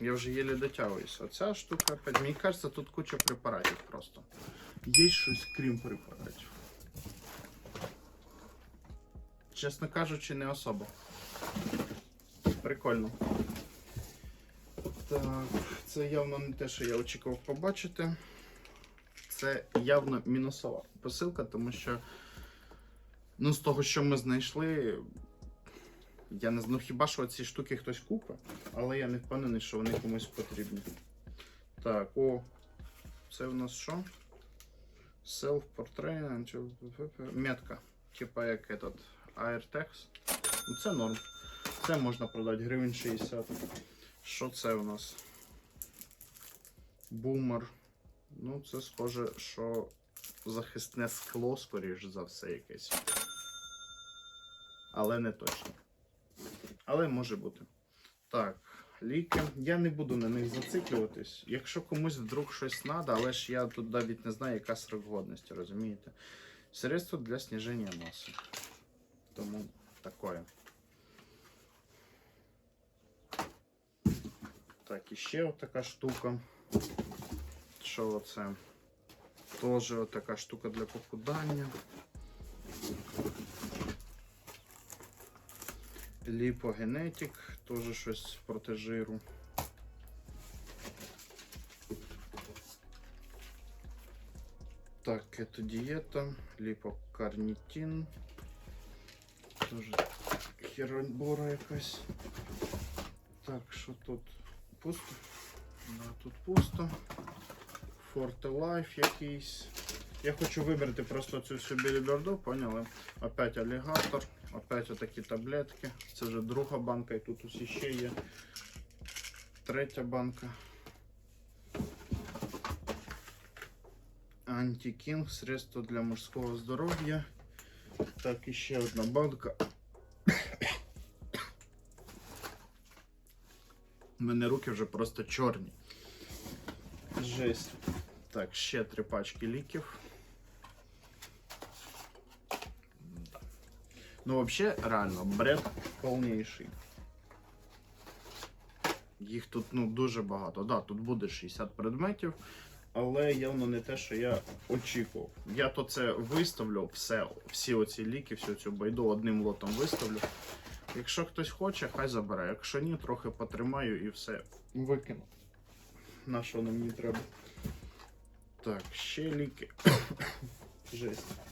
Я вже єлі дотягуюся. Оця штука, мені кажеться, тут куча препаратів просто. Є щось крім препаратів. Чесно кажучи, не особо. Прикольно. Так, це явно не те, що я очікував побачити. Це явно мінусова посилка, тому що, ну, з того, що ми знайшли, я не знаю, ну хіба що ці штуки хтось купить, але я не впевнений, що вони комусь потрібні. Так, о, це у нас що? Self-portrait, метка. Типа як этот AirTags. Ну, Це норм. Це можна продати гривень 60. Що це у нас? Бумер. Ну, це схоже, що захисне скло, скоріш за все, якесь. Але не точно. Але може бути. Так, ліки. Я не буду на них зациклюватись. Якщо комусь вдруг щось треба, але ж я тут навіть не знаю, яка срок годності, розумієте? Средство для сниження маси. Тому такое. Так, і ще отака штука. Що це? Теж така штука для похудання. Ліпогенетик, теж щось проти жиру. Так, это диета, ліпокарнітин. Тоже херобора якась. Так, що тут? Пусто? Да, тут пусто. Forte Life якийсь. Я хочу вибрати просто цю всю біліберду, поняли? Опять алігатор, опять отакі таблетки. Це вже друга банка, і тут усі ще є. Третя банка. Антикінг, средство для мужського здоров'я. Так, і ще одна банка. У мене руки вже просто чорні. Жесть. Так, ще три пачки ліків. Ну, взагалі, реально, бред повніший. Їх тут ну, дуже багато. Да, тут буде 60 предметів, але явно не те, що я очікував. Я то це виставлю, все, всі оці ліки, всю цю байду одним лотом виставлю. Якщо хтось хоче, хай забере. Якщо ні, трохи потримаю і все викину. На що воно мені треба? Так, ще ліки. Жесть.